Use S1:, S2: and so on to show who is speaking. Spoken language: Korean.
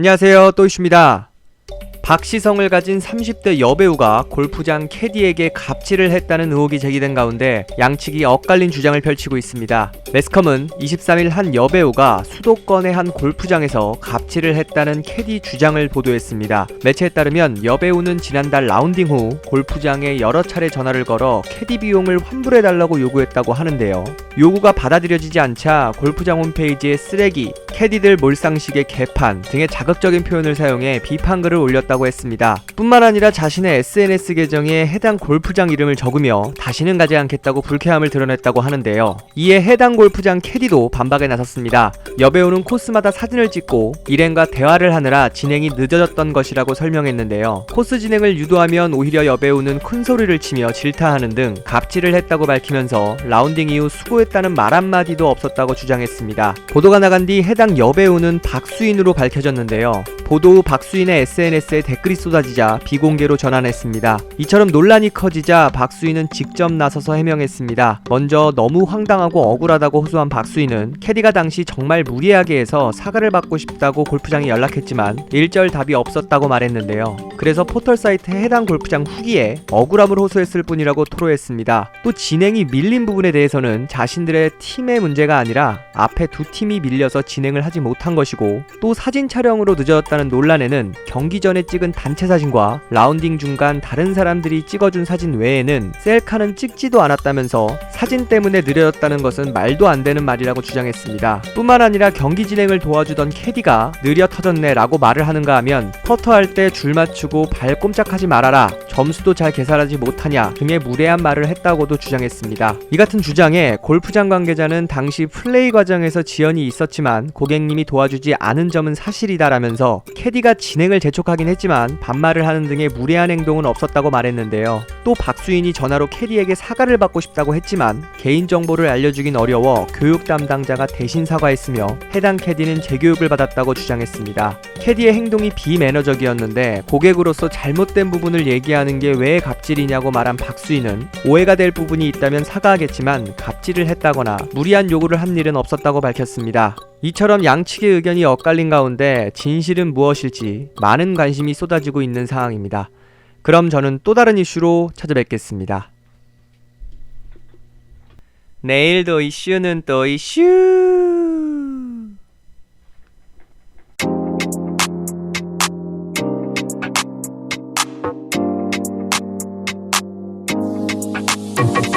S1: 안녕하세요. 또이슈입니다. 박시성을 가진 30대 여배우가 골프장 캐디에게 갑질을 했다는 의혹이 제기된 가운데 양측이 엇갈린 주장을 펼치고 있습니다. 매스컴은 23일 한 여배우가 수도권의 한 골프장에서 갑질을 했다는 캐디 주장을 보도했습니다. 매체에 따르면 여배우는 지난달 라운딩 후 골프장에 여러 차례 전화를 걸어 캐디 비용을 환불해달라고 요구했다고 하는데요. 요구가 받아들여지지 않자 골프장 홈페이지에 쓰레기, 캐디들 몰상식의 개판 등의 자극적인 표현을 사용해 비판글을 올렸다고 했습니다. 뿐만 아니라 자신의 SNS 계정에 해당 골프장 이름을 적으며 다시는 가지 않겠다고 불쾌함을 드러냈다고 하는데요. 이에 해당 골프장 캐디도 반박에 나섰습니다. 여배우는 코스마다 사진을 찍고 일행과 대화를 하느라 진행이 늦어졌던 것이라고 설명했는데요. 코스 진행을 유도하면 오히려 여배우는 큰 소리를 치며 질타하는 등 갑질을 했다고 밝히면서 라운딩 이후 수고했다는 말 한마디도 없었다고 주장했습니다. 보도가 나간 뒤 해당 여배우는 박수인으로 밝혀졌는데요. 보도 후 박수인의 SNS에 댓글이 쏟아지자 비공개로 전환했습니다. 이처럼 논란이 커지자 박수인은 직접 나서서 해명했습니다. 먼저 너무 황당하고 억울하다고 호소한 박수인은 캐디가 당시 정말 무리하게 해서 사과를 받고 싶다고 골프장에 연락했지만 일절 답이 없었다고 말했는데요. 그래서 포털 사이트에 해당 골프장 후기에 억울함을 호소했을 뿐이라고 토로했습니다. 또 진행이 밀린 부분에 대해서는 자신들의 팀의 문제가 아니라 앞에 두 팀이 밀려서 진행을 하지 못한 것이고 또 사진 촬영으로 늦어졌다는 논란에는 경기 전에 찍은 단체 사진과 라운딩 중간 다른 사람들이 찍어준 사진 외에는 셀카는 찍지도 않았다면서 사진 때문에 느려졌다는 것은 말도 안 되는 말이라고 주장했습니다. 뿐만 아니라 경기 진행을 도와주던 캐디가 느려 터졌네 라고 말을 하는가 하면 퍼터할 때 줄 맞추고 발 꼼짝하지 말아라 점수도 잘 계산하지 못하냐 등의 무례한 말을 했다고도 주장했습니다. 이 같은 주장에 골프장 관계자는 당시 플레이 과정에서 지연이 있었지만 고객님이 도와주지 않은 점은 사실이다라면서 캐디가 진행을 재촉하긴 했지만 반말을 하는 등의 무례한 행동은 없었다고 말했는데요. 또 박수인이 전화로 캐디에게 사과를 받고 싶다고 했지만 개인 정보를 알려주긴 어려워 교육 담당자가 대신 사과했으며 해당 캐디는 재교육을 받았다고 주장했습니다. 캐디의 행동이 비매너적이었는데 고객으로서 잘못된 부분을 얘기하는 게 왜 갑질이냐고 말한 박수인은 오해가 될 부분이 있다면 사과하겠지만 갑질을 했다거나 무리한 요구를 한 일은 없었다고 밝혔습니다. 이처럼 양측의 의견이 엇갈린 가운데 진실은 무엇일지 많은 관심이 쏟아지고 있는 상황입니다. 그럼 저는 또 다른 이슈로 찾아뵙겠습니다. 내일도 이슈는 또 이슈. thank you.